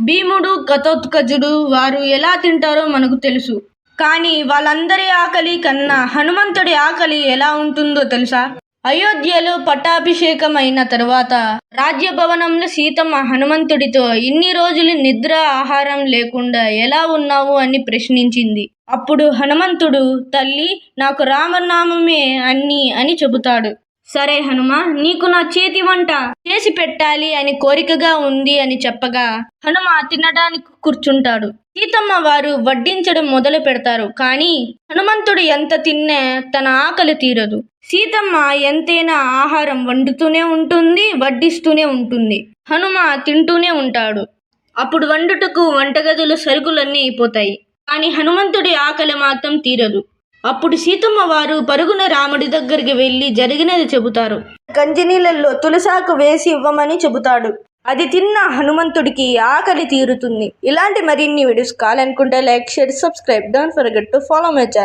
భీముడు గతోత్కజుడు వారు ఎలా తింటారో మనకు తెలుసు. కానీ వాళ్ళందరి ఆకలి కన్నా హనుమంతుడి ఆకలి ఎలా ఉంటుందో తెలుసా? అయోధ్యలో పట్టాభిషేకం అయిన తర్వాత రాజ్యభవనంలో సీతమ్మ హనుమంతుడితో ఇన్ని రోజులు నిద్ర ఆహారం లేకుండా ఎలా ఉన్నావు అని ప్రశ్నించింది. అప్పుడు హనుమంతుడు తల్లి నాకు రామనామమే అన్ని అని చెబుతాడు. సరే హనుమ నీకు నా చేతి వంట. చేసి పెట్టాలి అని కోరికగా ఉంది అని చెప్పగా హనుమ తినడానికి కూర్చుంటాడు. సీతమ్మ వారు వడ్డించడం మొదలు పెడతారు కానీ హనుమంతుడు ఎంత తిన్నా తన ఆకలి తీరదు. సీతమ్మ ఎంతైనా ఆహారం వండుతూనే ఉంటుంది వడ్డిస్తూనే ఉంటుంది. హనుమ తింటూనే ఉంటాడు. అప్పుడు వండుటకు వంటగదులు సరుకులన్నీ అయిపోతాయి. కానీ హనుమంతుడి ఆకలి మాత్రం తీరదు. అప్పుడు సీతమ్మ వారు పరుగున రాముడి దగ్గరికి వెళ్ళి జరిగినది చెబుతారు. గంజినీళ్ళల్లో తులసాకు వేసి ఇవ్వమని చెబుతాడు. అది తిన్న హనుమంతుడికి ఆకలి తీరుతుంది. ఇలాంటి మరిన్ని వీడియోస్ కావాలనుకుంటే like share subscribe. Don't forget to follow my channel